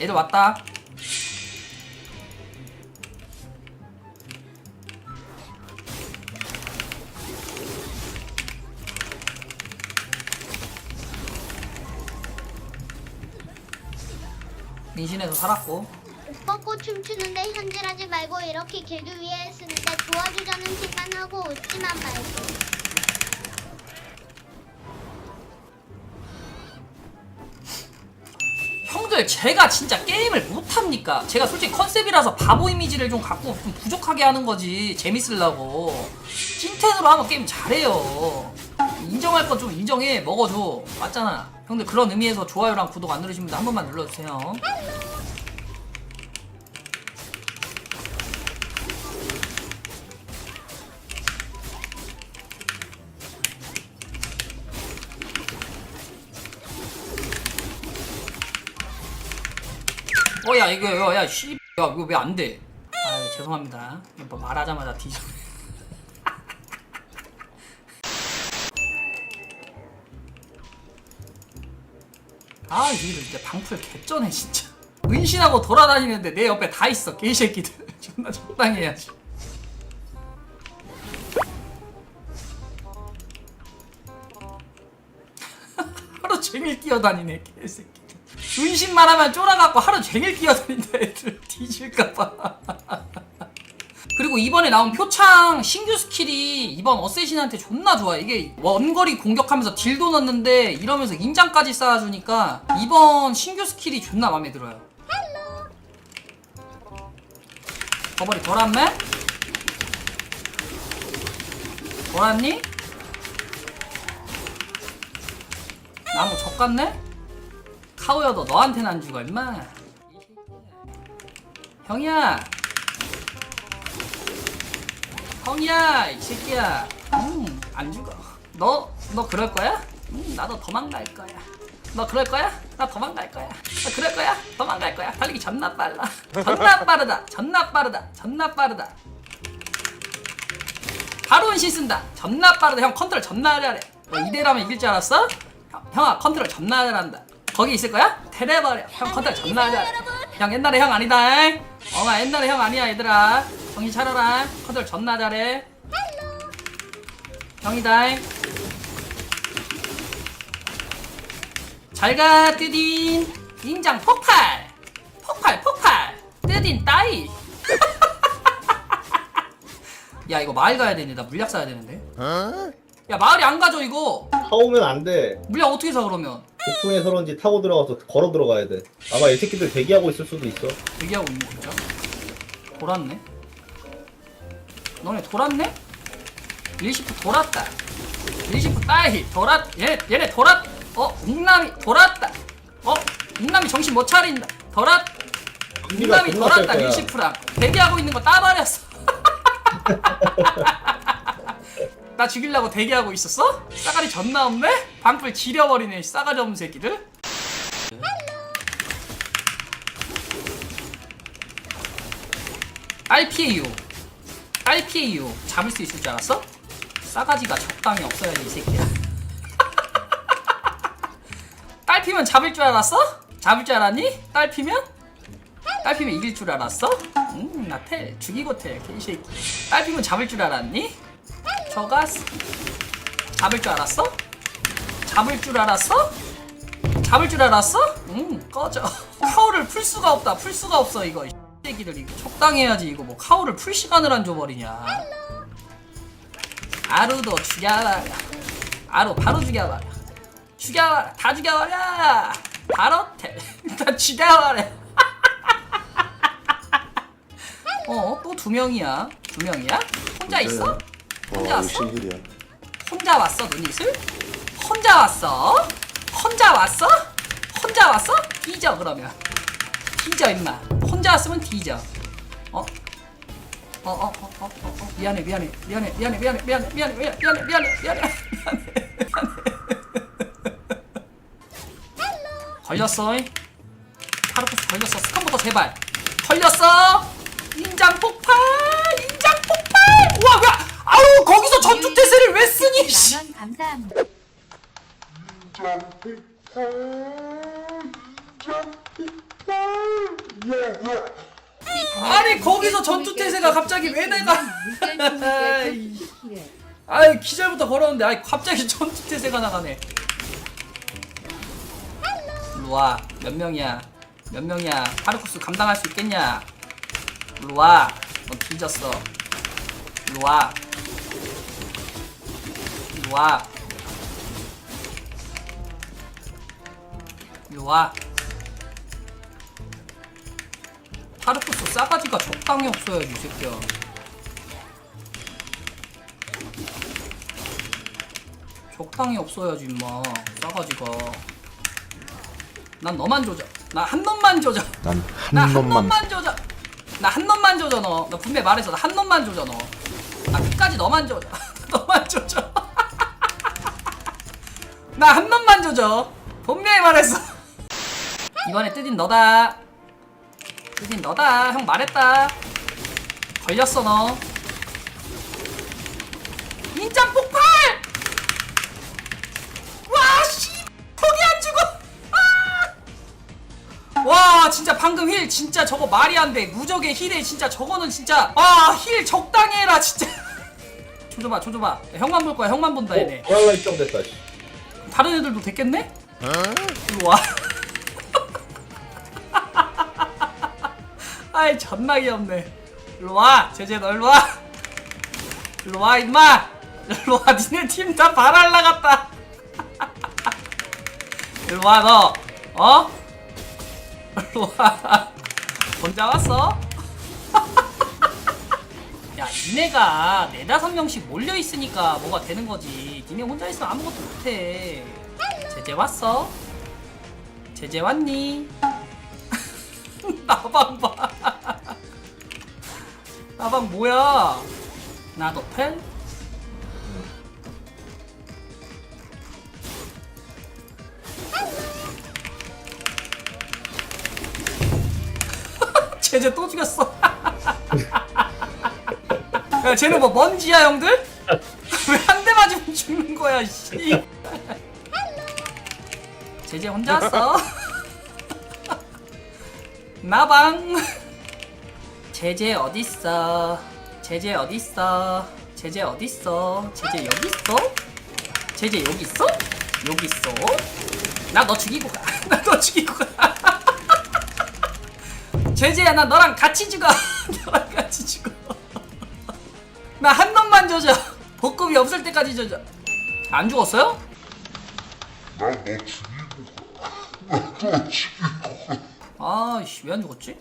애들 왔다. 민신에서 살았고. 오빠 꽃 춤추는데 현질하지 말고 이렇게 길드 위에 했으니까 도와주자는 티만 하고 웃지만 말고 형들 제가 진짜 게임을 못합니까? 제가 솔직히 컨셉이라서 바보 이미지를 좀 갖고 좀 부족하게 하는 거지 재밌으려고. 찐텐으로 하면 게임 잘해요. 인정할 건 좀 인정해 먹어줘. 맞잖아. 형들 그런 의미에서 좋아요랑 구독 안 분들 한 번만 눌러주세요 어야 이거 야, 야 씨. 야 이거 왜 안 돼? 아 죄송합니다. 뭐 말하자마자 뒤져. 아 이들 진짜 방풀 개쩌네 진짜. 은신하고 돌아다니는데 내 옆에 다 있어 개새끼들. 존나 적당히 해야지. 하루 종일 뛰어다니네 개새끼. 은신만 하면 쫄아갖고 하루 종일 뛰어다닌다 애들 뒤질까봐 그리고 이번에 나온 표창 신규 스킬이 이번 어쌔신한테 존나 좋아 이게 원거리 공격하면서 딜도 넣는데 이러면서 인장까지 쌓아주니까 이번 신규 스킬이 존나 마음에 들어요 버버리 돌았네? 돌았니? 나무 적같네? 카오여도 너한테는 안 죽어 임마. 형이야. 형이야 이 새끼야. 음 안 죽어. 너 너 그럴 거야? 음 나도 도망갈 거야. 너 그럴 거야? 나 도망갈 거야. 나 그럴 거야? 도망갈 거야. 달리기 존나 빨라. 존나 빠르다. 존나 빠르다. 존나 빠르다. 바로 은신 쓴다. 존나 빠르다. 형 컨트롤 존나 잘해. 너 이대라면 이길 줄 알았어? 형, 형아 컨트롤 존나 잘한다 거기 있을 거야? 테레버려 형 컨트롤 존나 잘해 형 옛날에 형 아니다 잉? 어마 옛날에 형 아니야 얘들아. 정신 차려라 컨트롤 존나 잘해. 형이다 잉? 잘가 뜨딘. 인장 폭발. 폭발 폭발. 뜨딘 따이 야 이거 마을 가야 되는데. 나 물약 사야 되는데. 야 마을이 안 가져 이거. 타오면 안 돼. 물약 어떻게 사 그러면 폭풍에 서런지 타고 들어가서 걸어 들어가야 돼. 아마 이 새끼들 대기하고 있을 수도 있어. 얘기하고 있는 거죠 돌았네 너네 돌았네? 일시프 돌았다 일시프 따이 돌았 얘 얘네 돌았 어 웅남이 돌았다 어 웅남이 정신 못 차린다 돌았 웅남이 존나 셀 돌았다 거야. 일시프랑 대기하고 있는 거 따버렸어 나 죽이려고 대기하고 있었어? 싸가리 존나 없네? 방풀 지려버리네 싸가지 없는 새끼들 RPAU RPAU 잡을 수 있을 줄 알았어? 싸가지가 적당히 없어야지 이 새끼야 딸피면 잡을 줄 알았어? 잡을 줄 알았니? 딸피면? 딸피면 이길 줄 알았어? 음, 나텔 죽이고 텔 개새끼 딸피면 잡을 줄 알았니? 저가스 잡을 줄 알았어? 잡을 줄 알았어? 잡을 줄 알았어? 음 꺼져. 카오를 풀 수가 없다. 풀 수가 없어 이거. 이 새끼들 이거. 적당히 해야지 이거 뭐. 카오를 풀 시간을 안 줘버리냐. 아루도 죽여버려 아루 바로 죽여버려 죽여버려 다 죽여버려 바로 텔다 죽여버려 어또 두 명이야. 두 명이야? 혼자 있어? 혼자 왔어? 혼자 왔어 눈이슬? 혼자 왔어? 혼자 왔어? 혼자 왔어? 뒤져 그러면 뒤져 임마 혼자 왔으면 뒤져 어? 어, 어, 어, 어, 어, 어, 미안해, 미안해, 미안해, 미안해, 미안해, 미안해, 미안해, 미안해, 미안해, 미안해, 미안해, 미안해. 걸렸어. 하루코스 걸렸어. 스칸부터 제발. 걸렸어. 인장 폭발, 인장 폭발. 우와, 뭐야? 아우 거기서 전투 태세를 왜 쓰니? 씨. 감사합니다 아니 거기서 전투 태세가 갑자기 왜 내가 아이. 기절부터 걸었는데 아이 갑자기 전투 태세가 나가네. 일로와. 몇 명이야? 몇 명이야? 파르쿠스 감당할 수 있겠냐? 일로와. 넌 뒤졌어. 일로와. 일로와 일로와. 파르쿠스 싸가지가 적당히 없어야지 이 새끼야. 적당히 없어야지 임마. 싸가지가. 난 너만 조져 나 한 놈만 조져 난 나 한 한 놈만. 놈만 조져 나 한 놈만 조져 너나 분명히 말했어 나 한 놈만 조져 너나 끝까지 너만 조져 너만 조져 나 한 놈만 조져 분명히 말했어 이번에 뜨딘 너다 뜨딘 너다 형 말했다 걸렸어 너 인장 폭발 와씨 거기 안 죽어 아! 와 진짜 방금 힐 진짜 저거 말이 안돼 무적의 힐에 진짜 저거는 진짜 아힐 적당히 해라 진짜 조져봐 조져봐 야, 형만 볼 거야 형만 본다 얘네 어. 씨. 다른 애들도 됐겠네? 일로 와 아이 존나 귀엽네 일로 와 제재 너 일로 와 일로 와 임마 일로 와 니네 팀다 바랄 나갔다 일로 와 너 어? 일로 와 혼자 왔어? 야 니네가 네다섯 명씩 몰려 있으니까 뭐가 되는 거지 니네 혼자 있으면 아무것도 못해 제재 왔어? 제재 왔니? 나방 봐. 나방 뭐야? 나도 펠? 제재 또 죽였어. 야 쟤는 뭐 먼지야 형들? 왜 한 대 맞으면 죽는 거야 씨. 제재 혼자 왔어 나방. 제재 어딨어? 제재 어딨어? 제재 어딨어? 제재 여기 있어? 제재 여기 있어? 여기 있어? 나 너 죽이고 가나 너 죽이고 가. 제재야 나 너랑 같이 죽어. 너랑 같이 죽어. 나 한 놈만 조져. 볶음이 없을 때까지 조져. 안 죽었어요? 아이씨 왜 안 죽었지?